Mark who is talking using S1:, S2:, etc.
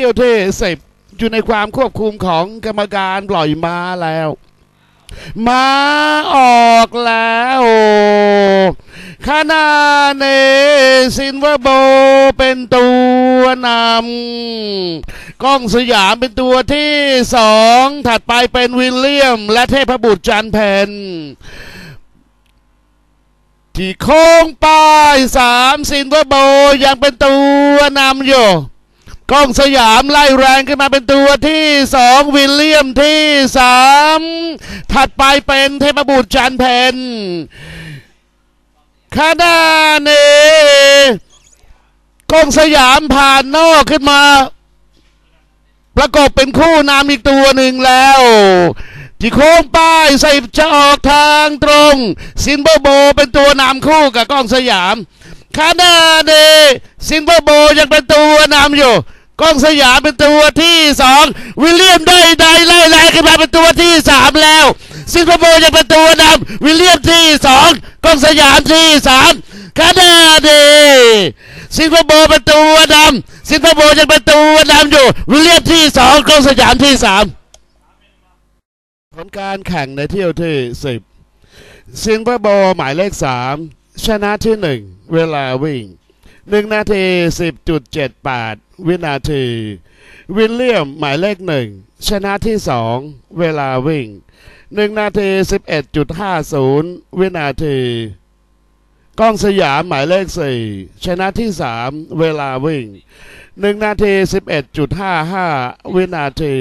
S1: ที่ยวที่สิบอยู่ในความควบคุมของกรรมการปล่อยมาแล้วมาออกแล้วขณะนซินเวอร์โบเป็นตัวนำกล้องสยามเป็นตัวที่สองถัดไปเป็นวิลเลียม และเทพบุตรจันเพนที่โค้งป้ายสามซินเวอร์โบยังเป็นตัวนำอยู่ กล้องสยามไล่แรงขึ้นมาเป็นตัวที่สองวิลเลียมที่สามถัดไปเป็นเทพบุตรจันเพนขณะนี้กล้องสยามผ่านนอกขึ้นมา ประกบเป็นคู่นำอีกตัวหนึ่งแล้วที่โค้งป้ายใส่จะออกทางตรง ซินเบอร์โบเป็นตัวนำคู่กับกล้องสยามขณะนี้ซินเบอร์โบยังเป็นตัวนำอยู่ กล้องสยามเป็นตัวที่สองวิลเลียมได้ได้ไล่แรงขึ้นมาเป็นตัวที่สามแล้วซินเบอร์โบยังเป็นตัวนำวิลเลียมที่สองกล้องสยามที่สามขณะนี้ซินเบอร์โบเป็นตัวนำซินเบอร์โบยังเป็นตัวนำอยู่ วิลเลียมที่สองกล้องสยามที่สามผลการแข่งในเที่ยวที่สิบซินเบอร์โบหมายเลขสามชนะที่หนึ่งเวลาวิ่ง หนึ่งนาทีสิบจุดเจ็ดแปดวินาที วิลเลียมหมายเลขหนึ่งชนะที่สองเวลาวิ่งหนึ่งนาทีสิบเอ็ดจุดห้าศูนย์วินาทีก้องสยามหมายเลขสี่ชนะที่สามเวลาวิ่งหนึ่งนาทีสิบเอ็ดจุดห้าห้าวินาที